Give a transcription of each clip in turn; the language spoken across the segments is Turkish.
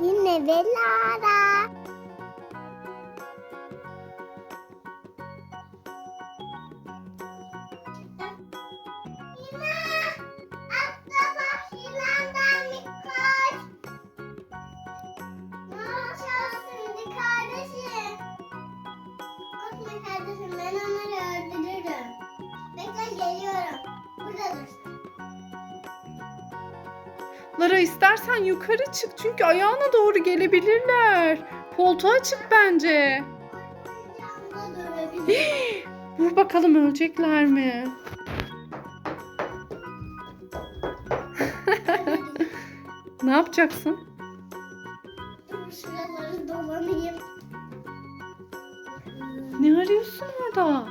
Yine ve Lara istersen yukarı çık çünkü ayağına doğru gelebilirler. Koltuğa çık bence. Durabilir. Vur bakalım ölecekler mi? Ne yapacaksın? Şuraları dolanayım. Ne arıyorsun orada?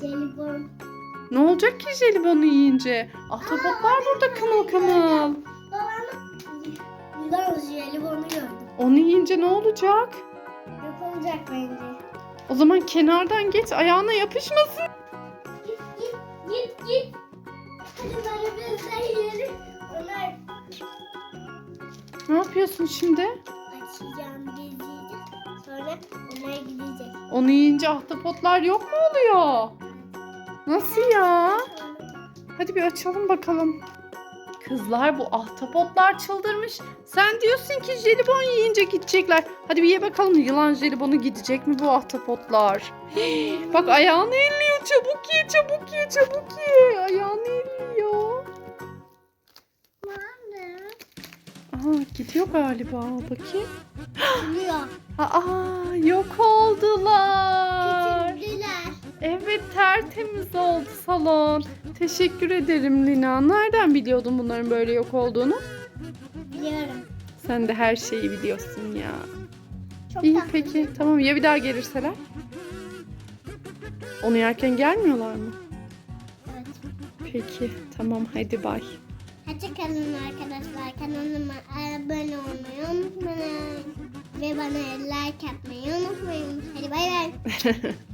Jelibon. Ne olacak ki jelibonu yiyince? Ahtapotlar burada kımıl kımıl. Onu yiyince ne olacak? Yok olacak bence. O zaman kenardan geç ayağına yapışmasın. Git git git git. Hadi bana bir yiyelim. Onlar Ne yapıyorsun şimdi? açacağım gezeceğim. Sonra onlar gidecek. Onu yiyince ahtapotlar yok mu oluyor? Nasıl ya? Hadi bir açalım bakalım. Kızlar bu ahtapotlar çıldırmış. Sen diyorsun ki jelibon yiyince gidecekler. Hadi bir ye bakalım yılan jelibonu gidecek mi bu ahtapotlar? Hii, Bak ayağını elliyor. Çabuk ye, çabuk ye, çabuk ye. Ayağını elliyor. Aha gidiyor galiba. Bakayım. Geliyor. Aa yok oldular. Küçüldüler. Evet tertemiz oldu salon. Teşekkür ederim Lina. Nereden biliyordun bunların böyle yok olduğunu? Biliyorum. Sen de her şeyi biliyorsun ya. Çok İyi tatlı. peki tamam ya bir daha gelirseler? Onu yerken gelmiyorlar mı? Evet. Peki tamam hadi bay. Hoşçakalın arkadaşlar. Kanalıma abone olmayı unutmayın. Ve bana like atmayı unutmayın. Hadi bay bay.